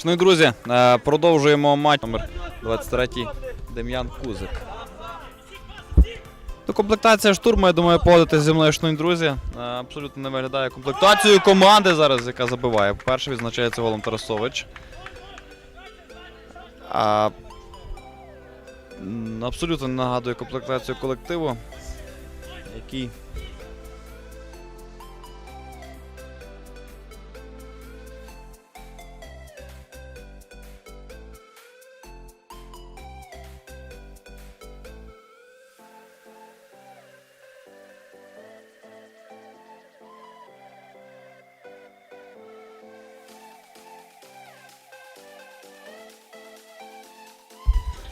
Шановні друзі, е, продовжуємо матч номер 23 Дем'ян Кузик. До комплектація штурму, я думаю, погодитися зі мною, шановні друзі. Е, Абсолютно не виглядає комплектацією команди зараз, яка забиває. Перший відзначається голом Тарасович. А, абсолютно нагадує комплектацію колективу, який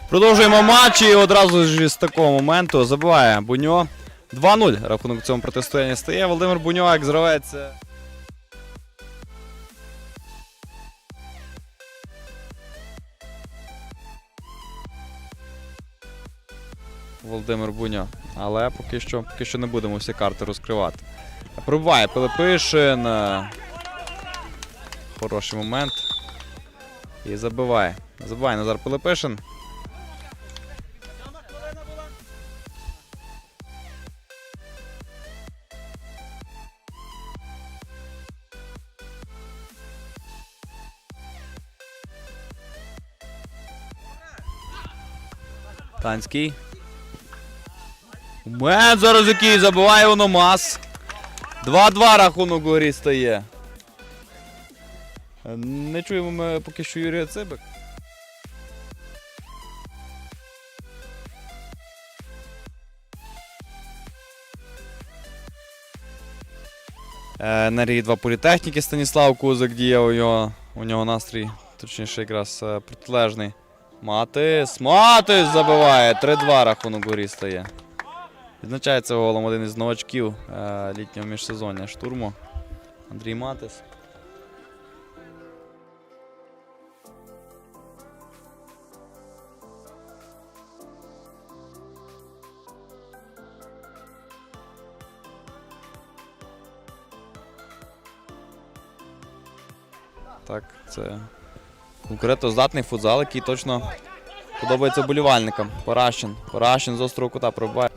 Продовжуємо матч і одразу ж з такого моменту забиває Буньо. 2-0 рахунок в цьому протистоянні стає. Володимир Буньо, як е, Володимир Буньо. Але поки що, поки що не будемо всі карти розкривати. Пробиває Пилипишин. Хороший момент. І забиває. Забиває Назар Пилипишин. Танський. Момент зараз який забиває Ономас. 2-2 рахунок у горі стає. Не чуємо ми поки що Юрія Цибик. Е, Енергії 2 політехніки Станіслав Кузик діє у нього, у нього настрій, точніше, якраз е, протилежний. Матис, Матис забиває. 3-2 рахунок горі стає. Відзначається голом один із новачків е, літнього міжсезоння штурму. Андрій Матис. Так, це конкретно здатний футзал, який точно подобається болівальникам. Паращин. Паращин з острого кута пробиває.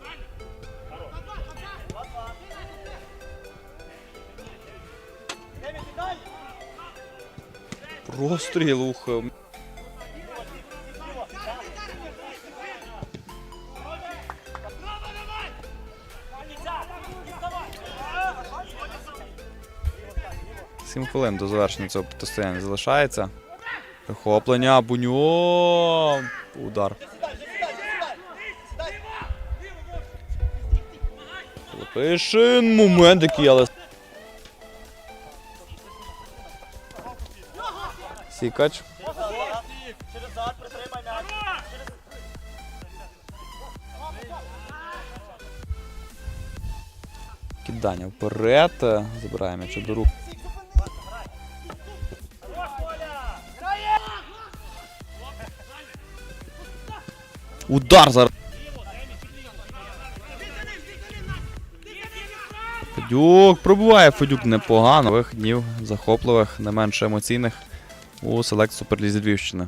Простріл ух. Сім хвилин до завершення цього протистояння залишається. Прихоплення, буньо. Удар. Пишин, момент який, але. Сікач. Кидання вперед. Забирає м'яч до рук. Удар зараз. Федюк пробуває Федюк непогано. Нових днів захопливих, не менше емоційних у селект Суперлізі Львівщини.